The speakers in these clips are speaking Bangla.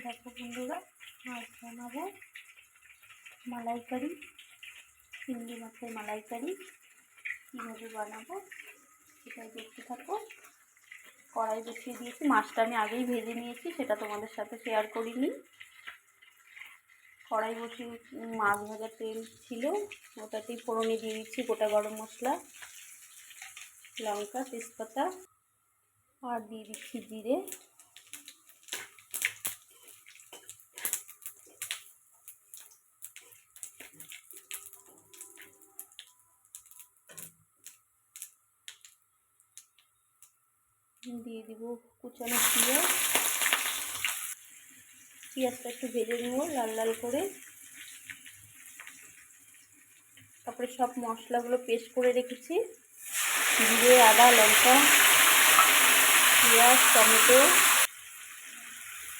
দেখো বন্ধুরা আজ বানাবো। মালাইকারি, চিংড়ি মাছের মালাইকারি কীভাবে বানাবো সেটাই দেখতে থাকো। কড়াই বসিয়ে দিয়েছি, মাছটা আমি আগেই ভেজে নিয়েছি, সেটা তোমাদের সাথে শেয়ার করিনি। কড়াই বসিয়ে মাছ ভাজার তেল ছিল, ওটাতেই ফোড়নে দিয়ে দিচ্ছি গোটা গরম মশলা, লঙ্কা, তেজপাতা, আর দিয়ে দিচ্ছি জিরে। দিয়ে দিব, কুচানো পেঁয়াজ পেঁয়াজটা একটু ভেজে নেব, লাল লাল করে। তারপরে সব মশলাগুলো পেস্ট করে রেখেছি। জিরে, আদা, লঙ্কা, পেঁয়াজ, টমেটো।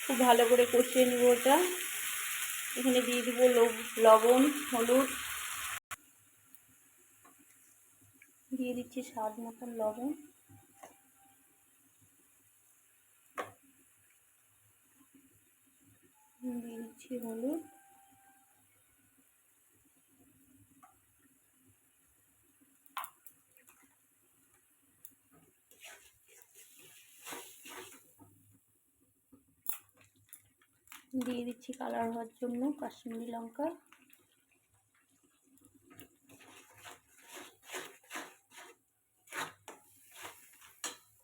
খুব ভালো করে কষিয়ে নেব ওটা এখানে দিয়ে দিব লবণ, হলুদ। দিয়ে দিচ্ছি স্বাদ মতন লবণ দিয়ে দিচ্ছি, হলুদ। দিয়ে দিচ্ছি কালার হওয়ার জন্য কাশ্মীরি লঙ্কা।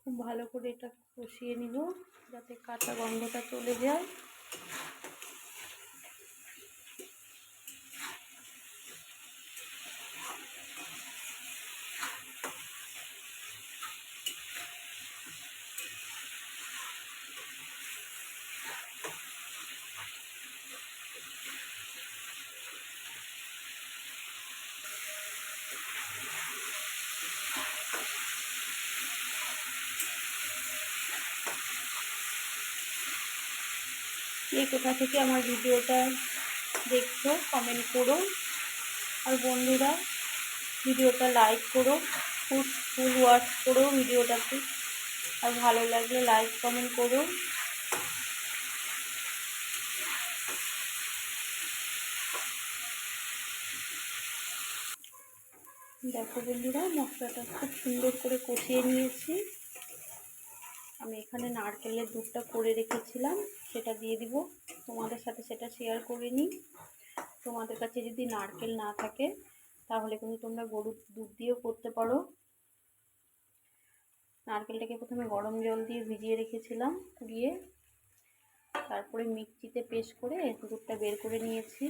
খুব ভালো করে এটা কষিয়ে নিব যাতে কাঁচা গন্ধটা চলে যায়। কে কোথা থেকে আমার ভিডিওটা দেখছ কমেন্ট করো। আর বন্ধুরা, ভিডিওটা লাইক করো ফুল ফুল ওয়াচ করো ভিডিওটাকে। আর ভালো লাগলে লাইক কমেন্ট করো। দেখো বন্ধুরা, মশলাটা খুব সুন্দর করে কষিয়ে নিয়েছি। আমি এখানে নারকেলের দুধটা করে রেখেছিলাম, সেটা দিয়ে দিব। তোমাদের সাথে সেটা শেয়ার করে নিই। তোমাদের কাছে যদি নারকেল না থাকে, তাহলে কিন্তু তোমরা গরুর দুধ দিয়েও করতে পারো। নারকেলটাকে প্রথমে গরম জল দিয়ে ভিজিয়ে রেখেছিলাম কুড়িয়ে তারপরে মিক্সিতে পেস্ট করে দুধটা বের করে নিয়েছি।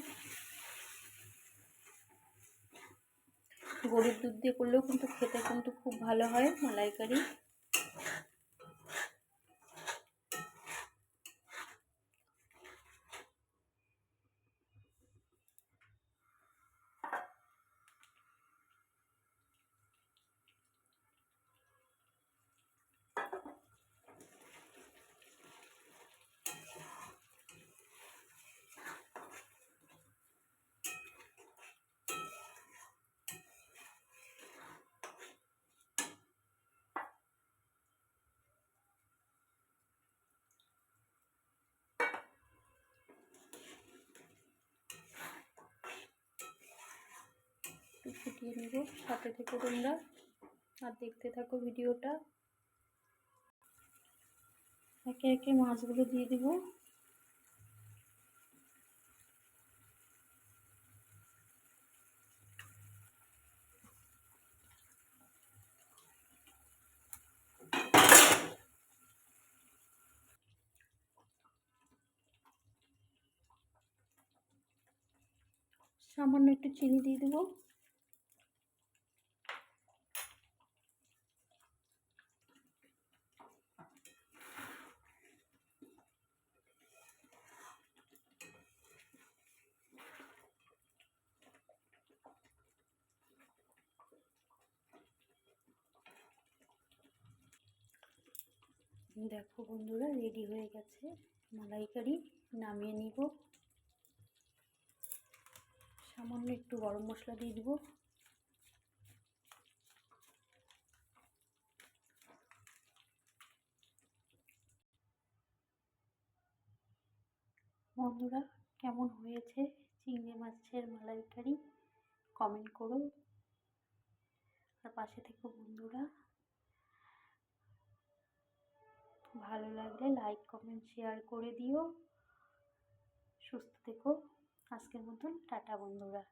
গরুর দুধ দিয়ে করলেও কিন্তু খেতে কিন্তু খুব ভালো হয় মালাইকারি। ফুটিয়ে নেব। সাথে থেকে তোমরা। আর দেখতে থাকো ভিডিওটা। একে একে মাছগুলো দিয়ে দেব। সামান্য একটু চিনি দিয়ে দেবো। দেখো বন্ধুরা, রেডি হয়ে গেছে। মালাইকারি নামিয়ে নিব। সামান্য একটু গরম মশলা দিয়ে দিব। বন্ধুরা, কেমন হয়েছে চিংড়ি মাছের মালাইকারি? কমেন্ট করো। আর পাশে থেকে বন্ধুরা। ভালো লাগলে লাইক কমেন্ট শেয়ার করে দিও। সুস্থ থেকো। আজকের মতন টাটা বন্ধুরা।